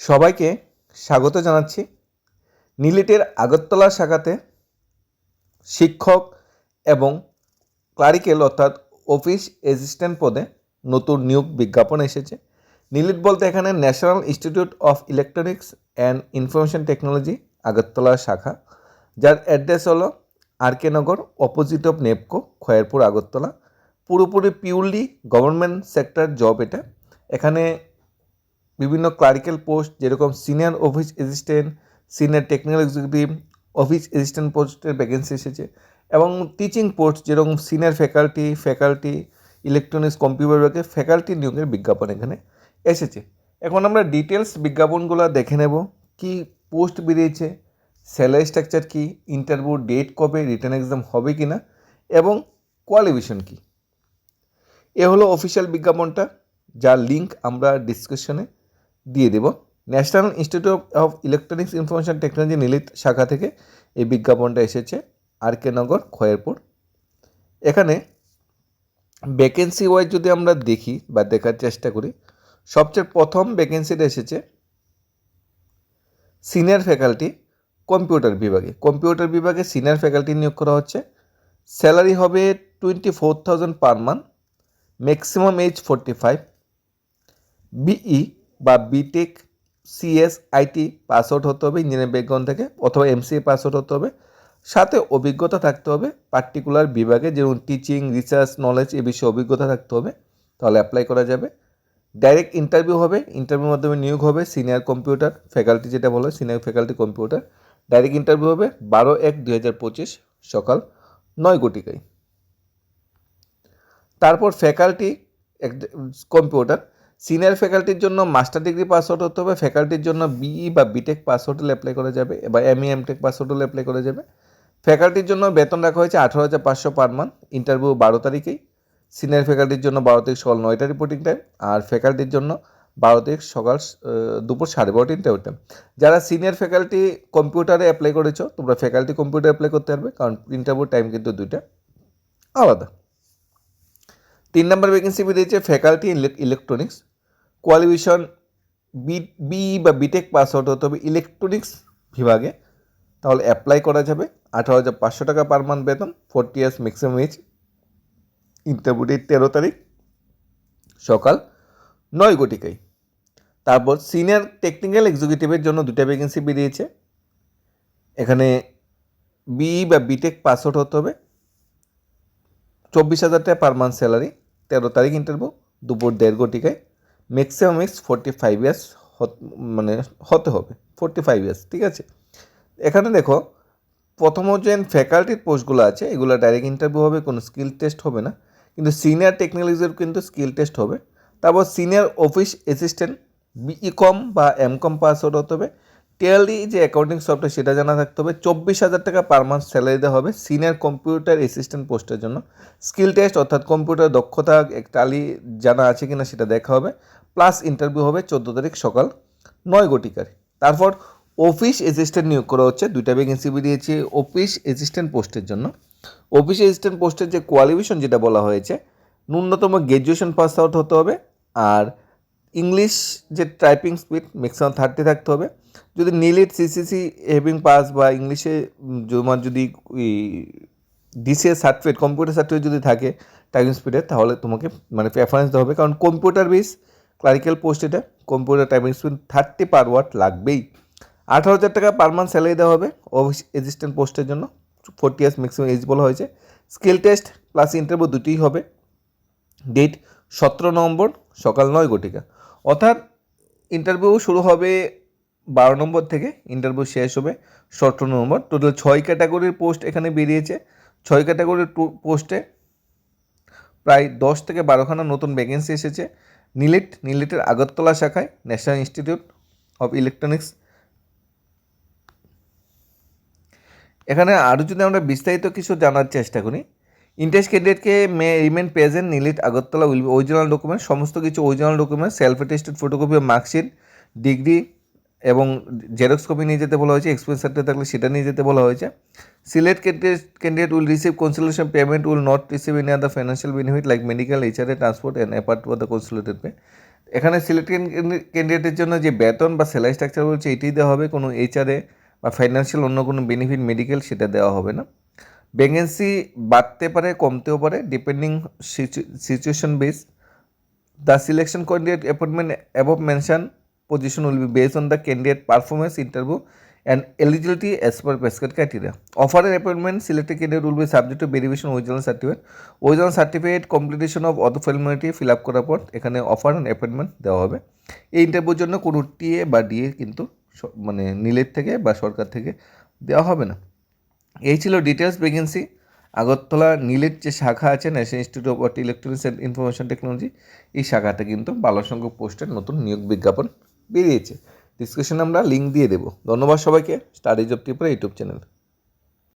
সবাইকে স্বাগত জানাচ্ছি নিলেটের আগরতলা শাখাতে শিক্ষক এবং ক্লারিক্যাল অর্থাৎ অফিস অ্যাসিস্ট্যান্ট পদে নতুন নিয়োগ বিজ্ঞাপন এসেছে। নিলিট বলতে এখানে national institute of electronics and information technology Agartala শাখা, যার অ্যাড্রেস হলো আর কে নগর, অপোজিট অফ নেপকো, খয়েরপুর আগরতলা। পুরোপুরি পিউরলি গভর্নমেন্ট সেক্টর জব এটা। এখানে বিভিন্ন ক্লারিক্যাল পোস্ট যেরকম senior office assistant senior technical executive office assistant পোস্টের ভ্যাকেন্সি এসেছে এবং টিচিং পোস্ট যেরকম senior faculty faculty electronics computer বিভাগে ফ্যাকাল্টি নিয়োগের বিজ্ঞাপন এখানে এসেছে। এখন আমরা ডিটেলস বিজ্ঞাপনগুলো দেখে নেব। কি পোস্ট বেরিয়েছে স্যালারি স্ট্রাকচার কি ইন্টারভিউ ডেট কবে রিটার্ন এক্সাম হবে কি না এবং কোয়ালিফিকেশন কি। এ হলো অফিসিয়াল বিজ্ঞাপনটা, যার লিঙ্ক আমরা ডিসক্রিপশনে দিয়ে দেব। National institute of electronics information technology NIELIT শাখা থেকে এই বিজ্ঞাপনটা এসেছে আর কে নগর খয়েরপুর এখানে ভ্যাকেন্সি ওয়াইজ যদি আমরা দেখি বা দেখার চেষ্টা করি, সবচেয়ে প্রথম ভ্যাকেন্সিটা এসেছে সিনিয়র ফ্যাকাল্টি কম্পিউটার বিভাগে। কম্পিউটার বিভাগে সিনিয়র ফ্যাকাল্টি নিয়োগ করা হচ্ছে। স্যালারি হবে twenty four thousand per month maximum age forty five BE বা BTech CS IT pass out হতে হবে ইঞ্জিনিয়ারিং ব্যাকগ্রাউন্ড থেকে, অথবা এমসিএ পাস আউট হতে হবে। সাথে অভিজ্ঞতা থাকতে হবে পার্টিকুলার বিভাগে যেমন টিচিং রিসার্চ নলেজ এ বিষয়ে অভিজ্ঞতা থাকতে হবে, তাহলে অ্যাপ্লাই করা যাবে। ডাইরেক্ট ইন্টারভিউ হবে ইন্টারভিউর মাধ্যমে নিয়োগ হবে সিনিয়র কম্পিউটার ফ্যাকাল্টি যেটা বলে senior faculty computer direct interview হবে বারো এক দুই হাজার পঁচিশ সকাল নয় কোটিকায় তারপর ফ্যাকাল্টি কম্পিউটার সিনিয়র ফ্যাকাল্টির জন্য মাস্টার ডিগ্রি পাস আউট হতে হবে, ফ্যাকাল্টির জন্য বিই বা বিটেক পাস আউট হলে অ্যাপ্লাই করা যাবে বা এমই এমটেক পাস আউট হলে অ্যাপ্লাই করা যাবে। ফ্যাকাল্টির জন্য বেতন রাখা হয়েছে আঠারো হাজার পাঁচশো পার মান্থ ইন্টারভিউ বারো তারিখেই। সিনিয়র ফ্যাকাল্টির জন্য বারো তারিখ সকাল নয়টা রিপোর্টিং টাইম আর ফ্যাকাল্টির জন্য বারো তারিখ সকাল দুপুর সাড়ে বারোটা ইন্টারভিউ টাইম যারা সিনিয়র ফ্যাকাল্টি কম্পিউটারে অ্যাপ্লাই করেছ, তোমরা ফ্যাকাল্টি কম্পিউটার অ্যাপ্লাই করতে পারবে, কারণ ইন্টারভিউ টাইম কিন্তু দুইটা আলাদা। তিন নম্বর ভ্যাকেন্সি বেরিয়েছে faculty electronics qualification B B বা বিটেক পাস আউট হতে হবে ইলেকট্রনিক্স বিভাগে। তাহলে অ্যাপ্লাই করা যাবে। আঠারো হাজার পাঁচশো টাকা পার মান্থ বেতন forty years maximum age interview date তেরো তারিখ, সকাল নয় কোটিকাই তারপর সিনিয়র টেকনিক্যাল এক্সিকিউটিভের জন্য দুটা ভ্যাকেন্সি বেরিয়েছে এখানে বিই বা বিটেক পাস আউট হতে হবে। চব্বিশ হাজার টাকা পার মান্থ স্যালারি তেরো তারিখ ইন্টারভিউ দুপুর দেড় কোটিকায় maximum age forty five years মানে হতে হবে ফোরটি ফাইভ ইয়ার্স ঠিক আছে? এখানে দেখো, প্রথম যে ফ্যাকাল্টির পোস্টগুলো আছে, এগুলো ডাইরেক্ট ইন্টারভিউ হবে, কোনো স্কিল টেস্ট হবে না। কিন্তু সিনিয়র টেকনোলজির কিন্তু স্কিল টেস্ট হবে। তারপর senior office assistant B com বা এম কম পাস হতে হবে। টেলি যে অ্যাকাউন্টিং সফটওয়্যার সেটা জানা থাকতে হবে। চব্বিশ হাজার টাকা পার মান্থ স্যালারি দেওয়া হবে সিনিয়র কম্পিউটার অ্যাসিস্ট্যান্ট পোস্টের জন্য। স্কিল টেস্ট অর্থাৎ কম্পিউটার দক্ষতা টালি জানা আছে কিনা সেটা দেখা হবে। প্লাস ইন্টারভিউ হবে চোদ্দ তারিখ সকাল নয় গটিকার। তারপর অফিস অ্যাসিস্ট্যান্ট নিয়োগ করা হচ্ছে। দুইটা ভ্যাকেন্সি বেরিয়েছে অফিস অ্যাসিস্ট্যান্ট পোস্টের জন্য। অফিস অ্যাসিস্ট্যান্ট পোস্টের যে কোয়ালিফিকেশন যেটা বলা হয়েছে, ন্যূনতম গ্র্যাজুয়েশন পাস আউট হতে হবে। আর ইংলিশ যে টাইপিং স্পিড ম্যাক্সিমাম থার্টি থাকতে হবে। যদি নিলিট সিসিসি হেভিং পাস বা ইংলিশে তোমার যদি ডিসিএস সার্টিফিকেট কম্পিউটার সার্টিফিকেট যদি থাকে টাইপিং স্পিডে তাহলে তোমাকে মানে প্রেফারেন্স দেওয়া হবে। কারণ কম্পিউটার বেস ক্লারিক্যাল পোস্ট এটা computer typing speed thirty per word লাগবেই। আঠারো হাজার টাকা পার মান্থ স্যালারি দেওয়া হবে অফিস অ্যাসিস্ট্যান্ট পোস্টের জন্য। ফোরটি ইয়ার্স ম্যাক্সিমাম এজ বলা হয়েছে। স্কিল টেস্ট প্লাস ইন্টারভিউ দুটিই হবে। ডেট সতেরো নভেম্বর, সকাল নয় ঘটিকা। অর্থাৎ ইন্টারভিউ শুরু হবে বারো নম্বর থেকে ইন্টারভিউ শেষ হবে, সতেরো নম্বর। টোটাল ছয় ক্যাটাগরির পোস্ট এখানে বেরিয়েছে। ছয় ক্যাটাগরির পোস্টে প্রায় দশ থেকে বারোখানা নতুন ভ্যাকেন্সি এসেছে। নিলিট নিলিটের আগরতলা শাখায় ন্যাশনাল ইনস্টিটিউট অফ ইলেকট্রনিক্স এখানে আরও যদি আমরা বিস্তারিত কিছু জানার চেষ্টা করি interest ক্যান্ডিডেটকে may remain present NIELIT Agartala will original document সমস্ত কিছু original document self attested photocopy marksheet degree এবং জেরক্স কপি নিয়ে যেতে বলা হয়েছে এক্সপেন্স সার্টিফিকেট থাকলে সেটা নিয়ে যেতে বলা হয়েছে। Select candidate candidate will receive consolidation payment will not receive any other financial benefit like medical HRA transport and apart for the consolidated pay এখানে সিলেক্ট ক্যান্ডিডেটের জন্য যে বেতন বা স্যালারি স্ট্রাকচার বলছে এটাই দেওয়া হবে, কোনো এইচআরএ বা ফাইন্যান্সিয়াল অন্য কোনো বেনিফিট মেডিকেল সেটা দেওয়া হবে না। ভ্যাকেন্সি বাড়তে পারে, কমতেও পারে depending situation base the selection candidate appointment above mention position will be based on the candidate performance interview and eligibility as per prescribed criteria. Offer and appointment selected candidate will be subject to verification original certificate. Original certificate completion of auto formality fill up করার পর এখানে offer and appointment দেওয়া হবে এই ইন্টারভিউর জন্য কোনো TA বা ডিএ কিন্তু মানে নীলের থেকে বা সরকার থেকে দেওয়া হবে না এই ছিল ডিটেলস ভ্যাকেন্সি আগরতলা নীলের যে শাখা আছে National Institute of Electronics and Information Technology এই শাখাতে কিন্তু ভালো সংখ্যক পোস্টের নতুন নিয়োগ বিজ্ঞাপন বেরিয়েছে। ডিসক্রিপশনে আমরা লিঙ্ক দিয়ে দেবো। ধন্যবাদ সবাইকে। Studies of Tripura YouTube channel